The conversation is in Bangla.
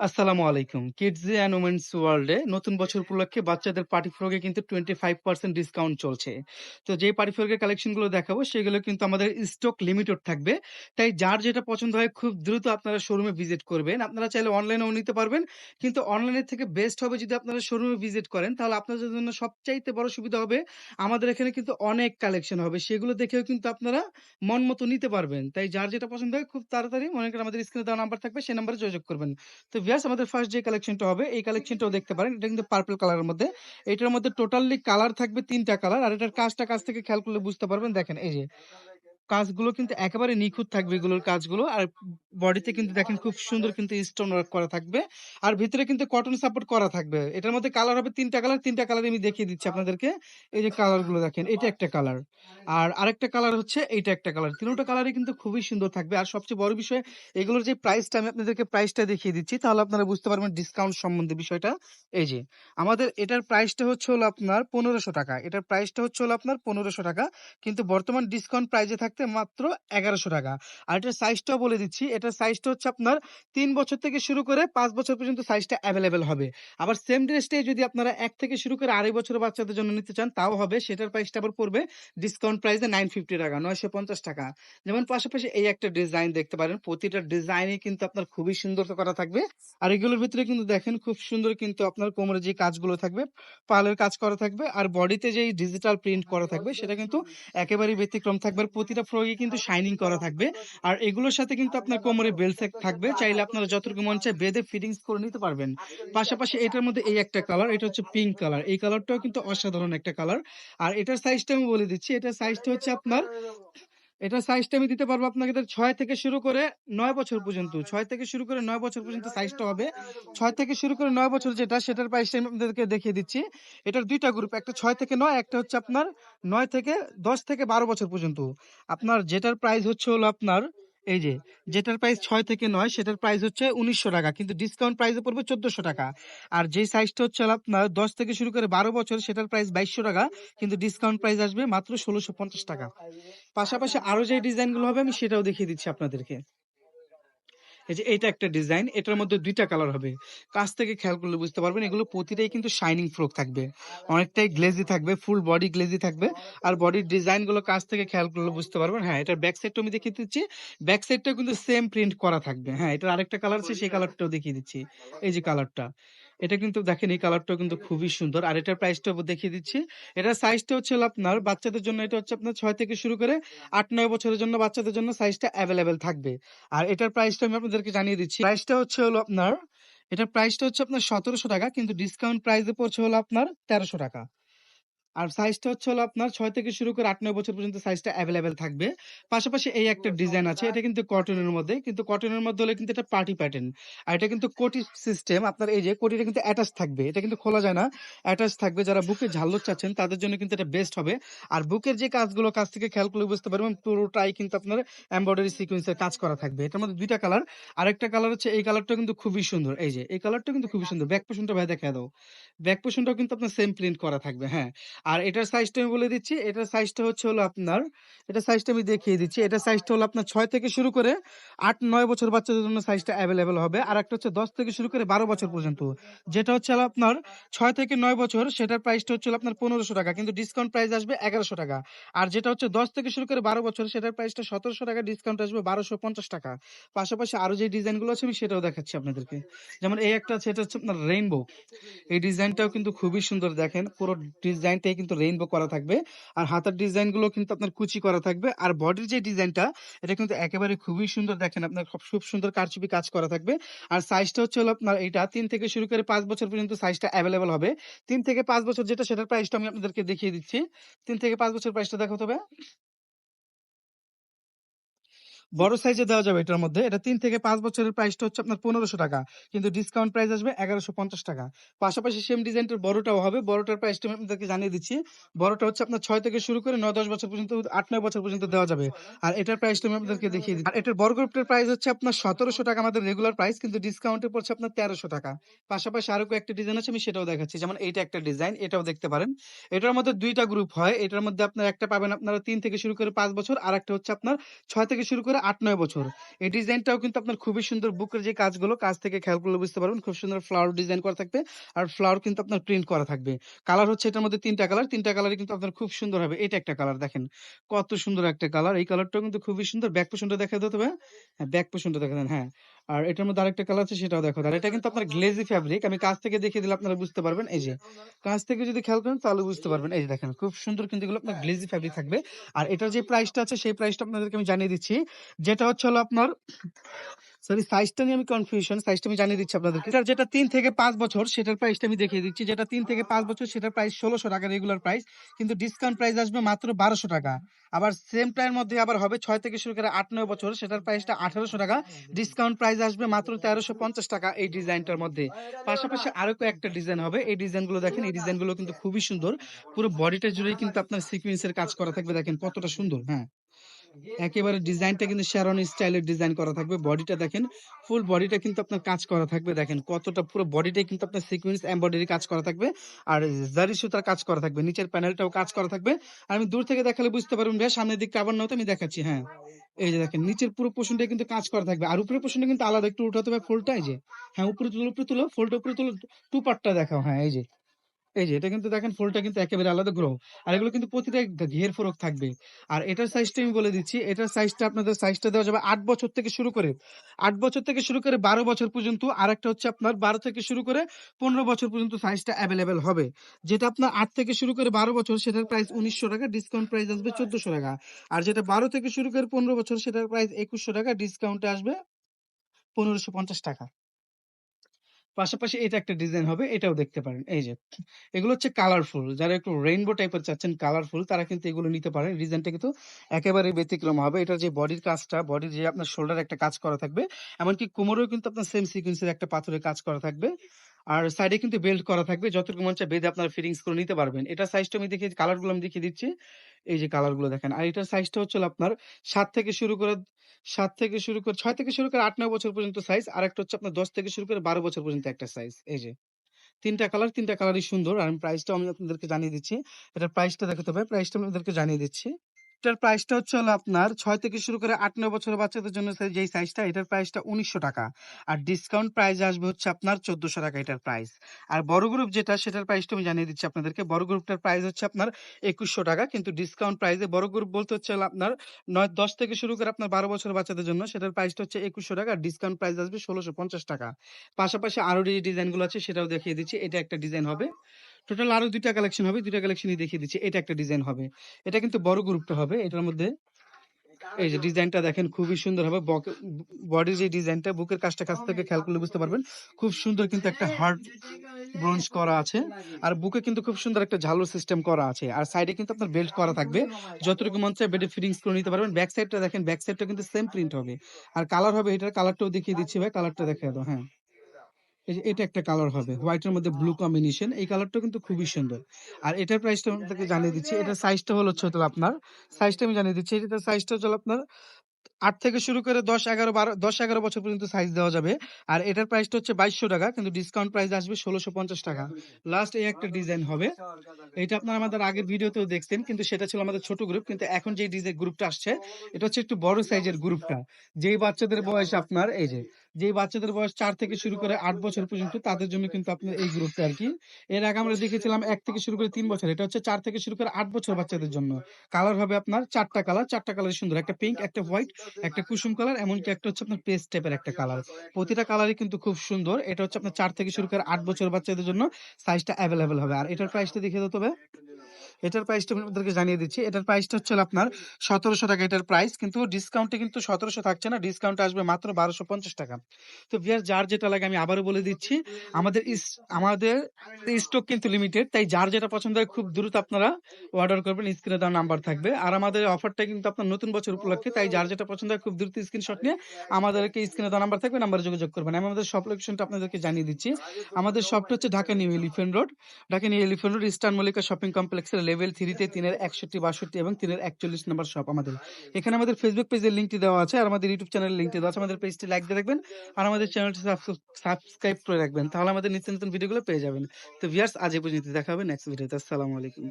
আসসালামু আলাইকুম। কিডস অ্যান্ড ওমেন্স ওয়ার্ল্ড নতুন বছর উপলক্ষে বাচ্চাদের পার্টি ফ্রকে কিন্তু 25% ডিসকাউন্ট চলছে। তো যে পার্টি ফ্রকের কালেকশনগুলো দেখাবো, সেগুলো কিন্তু আমাদের স্টক লিমিটেড থাকবে। তাই যার যেটা পছন্দ হয়, খুব দ্রুত আপনারা শোরুমে ভিজিট করবেন। আপনারা চাইলে অনলাইনেও নিতে পারবেন। কিন্তু অনলাইনের থেকে বেস্ট হবে যদি আপনারা শোরুমে ভিজিট করেন, তাহলে আপনাদের জন্য সবচাইতে বড় সুবিধা হবে, আমাদের এখানে কিন্তু অনেক কালেকশন হবে। সেগুলো দেখেও কিন্তু আপনারা মন মতো নিতে পারবেন। তাই যার যেটা পছন্দ হয়, খুব তাড়াতাড়ি মনে করেন আমাদের স্ক্রিনে দেওয়া নাম্বার থাকবে সেই নাম্বারে যোগাযোগ করবেন। তো ভিউয়ার্স আমাদের ফার্স্ট যে কালেকশনটা হবে, এই কালেকশনটাও দেখতে পারেন। এটা কিন্তু পার্পল কালারের মধ্যে। এটার মধ্যে টোটালি কালার থাকবে তিনটা কালার। আর এটার কাজটা কাছ থেকে খেয়াল করলে বুঝতে পারবেন। দেখেন, এই যে কাজগুলো কিন্তু একেবারে নিখুঁত থাকবে এগুলোর কাজগুলো। আর বডিতে কিন্তু দেখেন খুব সুন্দর কিন্তু স্টোন ওয়ার্ক করা থাকবে। আর ভিতরে কিন্তু কটন সাপোর্ট করা থাকবে। এটার মধ্যে কালার হবে তিনটা কালার। ৩ টা কালার আমি দেখিয়ে দিচ্ছি আপনাদেরকে। এই যে কালারগুলো দেখেন। এটা একটা কালার। আর আরেকটা কালার হচ্ছে এইটা একটা কালার। ৩ টা কালারই কিন্তু খুবই সুন্দর থাকবে। আর সবচেয়ে বড় বিষয়, এগুলোর যে প্রাইসটা আমি আপনাদেরকে প্রাইসটা দেখিয়ে দিচ্ছি। তাহলে আপনারা বুঝতে পারবেন ডিসকাউন্ট সম্বন্ধে বিষয়টা। এই যে, আমাদের এটার প্রাইসটা হচ্ছে হলো আপনার ৳১৫০০ এটার প্রাইসটা হচ্ছে হলো আপনার ৳১৫০০ কিন্তু বর্তমান ডিসকাউন্ট প্রাইসে থাকতে মাত্র ৳১১০০ আর এটার সাইজটাও বলে দিচ্ছি। এটার সাইজটা হচ্ছে আপনার ৩ বছর থেকে শুরু করে ৫ বছর পর্যন্ত সাইজটা এভেইলেবল হবে। আবার সেম ড্রেসটাই যদি আপনারা ১ থেকে শুরু করে ২.৫ বছরের বাচ্চাদের জন্য নিতে চান তাও হবে। সেটার প্রাইসটা আবার পড়বে ডিসকাউন্ট প্রাইসে ৳950 ৳৯৫০ যেমন পাশাপাশি এই একটা ডিজাইন দেখতে পারেন। প্রতিটা ডিজাইনই কিন্তু আপনার খুবই সুন্দর করা থাকবে। আর এগুলোর ভিতরে কিন্তু দেখেন খুব সুন্দর কিন্তু আপনার কোমরে যে কাজগুলো থাকবে, পালের কাজ করা থাকবে। আর বডিতে যেই ডিজিটাল প্রিন্ট করা থাকবে সেটা কিন্তু একেবারেই ব্যতিক্রম থাকবে। আর প্রতিটা ফ্রকে কিন্তু শাইনিং করা থাকবে। আর এগুলোর সাথে কিন্তু আপনার কোমরে বেল্ট থাকবে। চাইলে আপনারা যতটুকু মন চায় বেঁধে ফিটিংস করে নিতে পারবেন। পাশাপাশি এটার মধ্যে এই একটা কালার, এটা হচ্ছে পিঙ্ক কালার। এই কালারটাও কিন্তু অসাধারণ একটা কালার। আর এটার সাইজটা আমি বলে দিচ্ছি। এটার সাইজটা হচ্ছে আপনার এটার সাইজটা আমি দিতে পারব আপনাকে ছয় থেকে শুরু করে নয় বছর পর্যন্ত। ছয় থেকে শুরু করে নয় বছর পর্যন্ত সাইজটা হবে। ছয় থেকে শুরু করে নয় বছর যেটা, সেটার প্রাইসটা আমি আপনাদেরকে দেখিয়ে দিচ্ছি। এটার দুইটা গ্রুপ। একটা ছয় থেকে নয়, একটা হচ্ছে আপনার নয় থেকে ১০ থেকে ১২ বছর পর্যন্ত। আপনার যেটার প্রাইস হচ্ছে হলো আপনার এই যে, যেটার প্রাইস ছয় থেকে নয়, সেটার প্রাইস হচ্ছে ৳১৯০০ কিন্তু ডিসকাউন্ট প্রাইসে পড়বে ৳১৪০০ আর যেই সাইজটা হচ্ছে আপনার ১০ থেকে শুরু করে ১২ বছর, সেটার প্রাইস ৳২২০০ কিন্তু ডিসকাউন্ট প্রাইস আসবে মাত্র ষোলোশো পঞ্চাশ টাকা পাশাপাশি আরও যে ডিজাইনগুলো হবে, আমি সেটাও দেখিয়ে দিচ্ছি আপনাদেরকে। এই যে এইটা একটা ডিজাইন। এটার মধ্যে দুইটা কালার হবে। কাছ থেকে খেয়াল করলে বুঝতে পারবেন এগুলো প্রতিটাই কিন্তু শাইনিং ফ্রক থাকবে। অনেকটাই গ্লেজি থাকবে, ফুল বডি গ্লেজি থাকবে। আর বডির ডিজাইনগুলো কাছ থেকে খেয়াল করলে বুঝতে পারবেন। হ্যাঁ, এটার ব্যাক সাইডটাও আমি দেখিয়ে দিচ্ছি। ব্যাক সাইডটাও কিন্তু সেম প্রিন্ট করা থাকবে। হ্যাঁ, এটার আরেকটা কালার আছে সেই কালারটাও দেখিয়ে দিচ্ছি। এই যে কালারটা। এটা কিন্তু দেখেন এই কালারটাও কিন্তু খুবই সুন্দর। আর এটার প্রাইসটাও দেখিয়ে দিচ্ছি। এটার সাইজটা হচ্ছে আপনার বাচ্চাদের জন্য এটা হচ্ছে আপনার ৬ থেকে শুরু করে ৮-৯ বছরের জন্য বাচ্চাদের জন্য সাইজটা এভেইলেবল থাকবে। আর এটার প্রাইসটা আমি আপনাদেরকে জানিয়ে দিচ্ছি। প্রাইসটা হচ্ছে হলো আপনার, এটার প্রাইসটা হচ্ছে আপনার ৳১৭০০ কিন্তু ডিসকাউন্ট প্রাইসে পড়ছে হলো আপনার ৳১৩০০ আর সাইজটা হচ্ছে হলো আপনার ছয় থেকে শুরু করে ৮-৯ বছর পর্যন্ত সাইজটা অ্যাভেলেবেল থাকবে। পাশাপাশি এই একটা ডিজাইন আছে। এটা কিন্তু কটনের মধ্যে। কিন্তু কটনের মধ্যে হলে কিন্তু এটা পার্টি প্যাটার্ন। আর এটা কিন্তু কোটি সিস্টেম। আপনার এই যে কোটিটা কিন্তু অ্যাটাচ থাকবে। এটা কিন্তু খোলা যায় না। অ্যাটাচ থাকবে। যারা বুকে ঝাল্লর চাচ্ছেন তাদের জন্য কিন্তু এটা বেস্ট হবে। আর বুকের যে কাজগুলো কাছ থেকে খেয়াল করলে বুঝতে পারবেন পুরোটাই কিন্তু আপনার এমব্রয়ডারি সিকোয়েন্সের কাজ করা থাকবে। এটার মধ্যে ২ টা কালার। আরেকটা কালার হচ্ছে এই কালারটা কিন্তু খুবই সুন্দর। এই যে এই কালারটা কিন্তু খুবই সুন্দর। ব্যাক পোরশনটা ভাই দেখা দাও। ব্যাক পোরশনটাও কিন্তু আপনার সেম প্রিন্ট করা থাকবে। হ্যাঁ। আর এটার সাইজটা আমি বলে দিচ্ছি। এটার সাইজটা হচ্ছে হলো আপনার, এটার সাইজটা আমি দেখিয়ে দিচ্ছি। এটার সাইজটা হলো আপনার ৬ থেকে শুরু করে ৮-৯ বছর বাচ্চাদের জন্য সাইজটা এভেইলেবল হবে। আর একটা হচ্ছে ১০ থেকে শুরু করে ১২ বছর পর্যন্ত। যেটা হচ্ছে আপনার ৬ থেকে ৯ বছর, সেটার প্রাইসটা হচ্ছে আপনার ৳১৫০০ কিন্তু ডিসকাউন্ট প্রাইস আসবে ৳১১০০ আর যেটা হচ্ছে ১০ থেকে শুরু করে ১২ বছর, সেটার প্রাইসটা ৳১৭০০ ডিসকাউন্ট আসবে ৳১২৫০ পাশাপাশি আরও যে ডিজাইনগুলো আছে, আমি সেটাও দেখাচ্ছি আপনাদেরকে। যেমন এই একটা আছে, এটা হচ্ছে আপনার রেইনবো। এই ডিজাইনটাও কিন্তু খুবই সুন্দর দেখেন। পুরো ডিজাইনটাই কিন্তু রেইনবো করা থাকবে। আর হাতার ডিজাইনগুলো কিন্তু আপনার কুচি করা থাকবে। আর বডির যে ডিজাইনটা এটা কিন্তু একেবারে খুবই সুন্দর দেখেন আপনার খুব সুন্দর কারচুপি কাজ করা থাকবে। আর সাইজটা হচ্ছে হলো আপনার এটা তিন থেকে শুরু করে পাঁচ বছর পর্যন্ত সাইজটা অ্যাভেলেবল হবে। তিন থেকে পাঁচ বছর যেটা, সেটার প্রাইসটা আমি আপনাদেরকে দেখিয়ে দিচ্ছি। তিন থেকে পাঁচ বছর প্রাইসটা দেখাতে হবে। বড় সাইজে দেওয়া যাবে এটার মধ্যে। এটা তিন থেকে পাঁচ বছরের প্রাইসটা হচ্ছে আপনার ৳১৫০০ কিন্তু ডিসকাউন্ট প্রাইস আসবে ৳১১৫০ পাশাপাশি সেম ডিজাইনটার বড়টাও হবে। বড়টার প্রাইসটা আমি আপনাদেরকে জানিয়ে দিচ্ছি। বড়টা হচ্ছে আপনার ছয় থেকে শুরু করে ৯-১০ বছর পর্যন্ত ৮-৯ বছর পর্যন্ত দেওয়া যাবে। আর এটার প্রাইসটা আমি আপনাদেরকে দেখিয়ে দিচ্ছি। আর এটার বড় গ্রুপটার প্রাইস হচ্ছে আপনার ৳১৭০০ আমাদের রেগুলার প্রাইস কিন্তু ডিসকাউন্টে পড়ছে আপনার ৳১৩০০ পাশাপাশি আরও কয়েকটা ডিজাইন আছে, আমি সেটাও দেখাচ্ছি। যেমন এইটা একটা ডিজাইন এটাও দেখতে পারেন। এটার মধ্যে দুইটা গ্রুপ হয়। এটার মধ্যে আপনার একটা পাবেন আপনারা তিন থেকে শুরু করে পাঁচ বছর। আরেকটা হচ্ছে আপনার ছয় থেকে শুরু করে ৮-৯ বছর। এই ডিজাইনটাও কিন্তু আপনার খুবই সুন্দর বুকের যে কাজগুলো, কাজ থেকে খেয়াল করলে বুঝতে পারবেন। খুব সুন্দর ফ্লাওয়ার ডিজাইন করা থাকবে। আর ফ্লাওয়ার কিন্তু আপনার প্রিন্ট করা থাকবে। কালার হচ্ছে এটার মধ্যে তিনটা কালার। তিনটা কালারে কিন্তু আপনার খুব সুন্দর হবে। এটা একটা কালার দেখেন। কত সুন্দর একটা কালার। এই কালারটাও কিন্তু খুবই সুন্দর। ব্যাক পোষণটা দেখা দাও তো ভাইয়া? হ্যাঁ, ব্যাক পোষণটা দেখা দেন। হ্যাঁ। আর এটার মধ্যে আরেকটা কালার আছে সেটাও দেখো আর এটা কিন্তু আপনার গ্লেজি ফেব্রিক। আমি কাছ থেকে দেখিয়ে দিলে আপনারা বুঝতে পারবেন। এই যে, কাছ থেকে যদি খেয়াল করেন তাহলে বুঝতে পারবেন। এই যে দেখেন খুব সুন্দর কিন্তু এগুলো আপনার গ্লেজি ফেব্রিক থাকবে। আর এটার যে প্রাইসটা আছে সেই প্রাইসটা আপনাদেরকে আমি জানিয়ে দিচ্ছি। যেটা হচ্ছে হলো আপনার সরি সাইজটা নিয়ে আমি কনফিউশন। সাইজটা আমি জানিয়ে দিচ্ছি আপনাদেরকে। যেটা ৩ থেকে ৫ বছর, সেটার প্রাইসটা আমি দেখিয়ে দিচ্ছি। যেটা ৩ থেকে ৫ বছর, সেটার প্রাইস ৳১৬০০ রেগুলার প্রাইস। কিন্তু ডিসকাউন্ট প্রাইস আসবে মাত্র ৳১২০০ আবার সেম মধ্যে আবার হবে ৬ থেকে শুরু করে ৮-৯ বছর, সেটার প্রাইসটা ৳১৮০০ ডিসকাউন্ট প্রাইস আসবে মাত্র ৳১৩৫০ এই ডিজাইনটার মধ্যে। পাশাপাশি আরও কয়েকটা ডিজাইন হবে। এই ডিজাইনগুলো দেখেন। এই ডিজাইনগুলো কিন্তু খুবই সুন্দর। পুরো বডিটা জুড়েই কিন্তু আপনার সিকোয়েন্সের কাজ করা থাকবে। দেখেন কতটা সুন্দর। হ্যাঁ। একেবারে ডিজাইনটা কিন্তু শেরওয়ানি স্টাইলের ডিজাইন করা থাকবে। বডিটা দেখেন। ফুল বডিটা কিন্তু আপনার কাজ করা থাকবে। দেখেন কতটা পুরো বডিটাই কিন্তু আপনার সিকোয়েন্স এমব্রয়ডারি কাজ করা থাকবে। আর জারি সুতার কাজ করা থাকবে। নিচের প্যানেলটাও কাজ করা থাকবে। আর আমি দূর থেকে দেখালে বুঝতে পারবেন ভাইয়া সামনের দিকটা আবার নাও তো আমি দেখাচ্ছি। হ্যাঁ। এই যে দেখেন নিচের পুরো পোরশনটাই কিন্তু কাজ করা থাকবে। আর উপরের পোরশনটা কিন্তু আলাদা একটু উঠাতে হবে ফোল্ডটা এই যে। হ্যাঁ, উপরে তুলো, উপরে তুলো। ফোল্ডটা উপরে তুলো। 2 পার্টটা দেখাও। হ্যাঁ, এই যে। এই যে, এটা কিন্তু দেখেন ফুলটা কিন্তু একেবারে আলাদা গ্রো। আর এগুলো কিন্তু প্রতিটা ঘের ফোরক থাকবে। আর এটার সাইজটা আমি বলে দিচ্ছি। এটার সাইজটা আপনাদের সাইজটা দেওয়া যাবে আট বছর থেকে শুরু করে আট বছর থেকে শুরু করে ১২ বছর পর্যন্ত। আরেকটা হচ্ছে আপনার ১২ থেকে শুরু করে ১৫ বছর পর্যন্ত সাইজটা অ্যাভেলেবেল হবে। যেটা আপনার আট থেকে শুরু করে ১২ বছর, সেটার প্রাইস ৳১৯০০ ডিসকাউন্ট প্রাইস আসবে ৳১৪০০ আর যেটা ১২ থেকে শুরু করে ১৫ বছর, সেটার প্রাইস ৳২১০০ ডিসকাউন্টে আসবে ৳১৫৫০ পাশাপাশি এটা একটা ডিজাইন হবে। এটাও দেখতে পারেন। এই যে। এগুলো হচ্ছে কালারফুল। যারা একটু রেইনবো টাইপের চাচ্ছেন কালারফুল তারা কিন্তু এগুলো নিতে পারেন। ডিজাইনটা কিন্তু একেবারেই ব্যতিক্রম হবে। এটা যে বডির কাজটা, বডির যে আপনার শোল্ডার একটা কাজ করা থাকবে। এমনকি কোমরেও কিন্তু আপনার সেম সিকোয়েন্সের একটা পাথরের কাজ করা থাকবে। আর সাইডে কিন্তু বেল্ট করা থাকবে। যতটুকু মন চায় বেঁধে আপনারা ফিটিংস করে নিতে পারবেন। এটা সাইজটা আমি দেখিয়ে কালারগুলো আমি দেখিয়ে দিচ্ছি। এই যে কালারগুলো দেখেন। আর এটার সাইজটা হচ্ছে আপনার সাত থেকে শুরু করে সাত থেকে শুরু করে ছয় থেকে শুরু করে ৮-৯ বছর পর্যন্ত সাইজ। আর একটা হচ্ছে আপনার ১০ থেকে শুরু করে ১২ বছর পর্যন্ত একটা সাইজ। এই যে। তিনটা কালার, তিনটা কালারই সুন্দর। আর আমি প্রাইসটাও আমি আপনাদেরকে জানিয়ে দিচ্ছি। এটার প্রাইসটা দেখাতে হবে। প্রাইসটা আপনাদেরকে জানিয়ে দিচ্ছি। এটার প্রাইসটা হচ্ছে হলো আপনার ছয় থেকে শুরু করে ৮-৯ বছরের বাচ্চাদের জন্য যেই সাইজটা এটার প্রাইসটা ৳১৯০০ আর ডিসকাউন্ট প্রাইস আসবে হচ্ছে আপনার ৳১৪০০ এটার প্রাইস। আর বড় গ্রুপ যেটা, সেটার প্রাইসটা আমি জানিয়ে দিচ্ছি আপনাদেরকে। বড় গ্রুপটার প্রাইস হচ্ছে আপনার ৳২১০০ কিন্তু ডিসকাউন্ট প্রাইসে বড় গ্রুপ বলতে হচ্ছে আপনার নয়, দশ থেকে শুরু করে আপনার ১২ বছরের বাচ্চাদের জন্য সেটার প্রাইসটা হচ্ছে ৳২১০০ আর ডিসকাউন্ট প্রাইস আসবে ৳১৬৫০ পাশাপাশি আরও যে ডিজাইনগুলো আছে, সেটাও দেখিয়ে দিচ্ছি। এটা একটা ডিজাইন হবে। টোটাল আরও দুইটা কালেকশন হবে। ২ টা কালেকশনই দেখিয়ে দিচ্ছি। এটা একটা ডিজাইন হবে। এটা কিন্তু বড় গ্রুপটা হবে। এটার মধ্যে এই যে ডিজাইনটা দেখেন খুবই সুন্দর হবে। বডির যে ডিজাইনটা বুকের কাজটা কাছ থেকে খেয়াল করলে বুঝতে পারবেন। খুব সুন্দর কিন্তু একটা হার্ট ব্রোঞ্জ করা আছে। আর বুকে কিন্তু খুব সুন্দর একটা ঝালর সিস্টেম করা আছে। আর সাইডে কিন্তু আপনার বেল্ট করা থাকবে। যতটুকু মন চায় বেডে ফিটিংস করে নিতে পারবেন। ব্যাক সাইডটা দেখেন, ব্যাক সাইডটা কিন্তু সেম প্রিন্ট হবে। আর কালার হবে এটার কালারটাও দেখিয়ে দিচ্ছি ভাই। কালারটা দেখায় দাও। হ্যাঁ। এটা একটা কালার হবে। হোয়াইটের মধ্যে ব্লু কম্বিনেশন। এই কালারটা কিন্তু খুবই সুন্দর। আর এটার প্রাইসটা আমি আপনাদেরকে জানিয়ে দিচ্ছি। এটার সাইজটা হলো হচ্ছে আপনার সাইজটা আমি জানিয়ে দিচ্ছি। এটার সাইজটা হলো আপনার আট থেকে শুরু করে দশ এগারো বারো দশ এগারো বছর পর্যন্ত সাইজ দেওয়া যাবে। আর এটার প্রাইসটা হচ্ছে ৳২২০০ কিন্তু ডিসকাউন্ট প্রাইস আসবে ষোলোশো পঞ্চাশ টাকা লাস্ট এই একটা ডিজাইন হবে। এটা আপনারা আমাদের আগের ভিডিওতেও দেখছেন কিন্তু সেটা ছিল আমাদের ছোট গ্রুপ। কিন্তু এখন যে ডিজাইন গ্রুপটা আসছে এটা হচ্ছে একটু বড় সাইজের গ্রুপটা। যেই বাচ্চাদের বয়স আপনার এই যে, যেই বাচ্চাদের বয়স চার থেকে শুরু করে আট বছর পর্যন্ত তাদের জন্য কিন্তু আপনার এই গ্রুপটা আরকি। এর আগে আমরা দেখেছিলাম এক থেকে শুরু করে তিন বছর। এটা হচ্ছে চার থেকে শুরু করে আট বছর বাচ্চাদের জন্য। কালার হবে আপনার চারটা কালার, ৪ টা কালারই সুন্দর। একটা পিঙ্ক, একটা হোয়াইট, একটা কুসুম কালার এমনকি একটা হচ্ছে আপনার পেস্ট টাইপের একটা কালার। প্রতিটা কালারই কিন্তু খুব সুন্দর। এটা হচ্ছে আপনার চার থেকে শুরু করে আট বছর বাচ্চাদের জন্য সাইজটা অ্যাভেলেবেল হবে। আর এটার প্রাইসটা দেখিয়ে দাও তো ভাইয়া। এটার প্রাইসটা আমি আপনাদেরকে জানিয়ে দিচ্ছি। এটার প্রাইসটা হচ্ছে আপনার সতেরোশো টাকা এটার প্রাইস। কিন্তু ডিসকাউন্টে কিন্তু ১৭০০ থাকছে না। ডিসকাউন্টে আসবে মাত্র ৳১২৫০ তো ভিউয়ার্স যার যেটা লাগে আমি আবারও বলে দিচ্ছি। আমাদের আমাদের স্টক কিন্তু লিমিটেড। তাই যার যেটা পছন্দ হয় খুব দ্রুত আপনারা অর্ডার করবেন। স্ক্রিনে দেওয়া নাম্বার থাকবে। আর আমাদের অফারটা কিন্তু আপনার নতুন বছর উপলক্ষে। তাই যার যেটা পছন্দ হয় খুব দ্রুত স্ক্রিনশট নিয়ে আমাদেরকে স্ক্রিনে দেওয়া নাম্বার থাকবে নাম্বারে যোগাযোগ করবেন। আমি আমাদের শপ লোকেশনটা আপনাদেরকে জানিয়ে দিচ্ছি। আমাদের শপটা হচ্ছে Dhaka new elephant road. Dhaka new elephant road, eastern Mallika shopping কমপ্লেক্সের লেভেল থ্রিতে তিনের একষট্টি, বাষট্টি এবং তিনের একচল্লিশ নম্বর শপ আমাদের। এখানে আমাদের ফেসবুক পেজের লিঙ্কটি দেওয়া আছে। আর আমাদের ইউটিউব চ্যানেল লিঙ্কটি দেওয়া আছে। আমাদের পেজটি লাইক দিয়ে রাখবেন। আর আমাদের চ্যানেলটি সাবস্ক্রাইব করে রাখবেন। তাহলে আমাদের নিত্য নতুন ভিডিওগুলো পেয়ে যাবেন। তো ভিয়ার্স আজ এই পর্যন্ত দেখা হবে নেক্সট ভিডিওতে। আসসালামু আলাইকুম।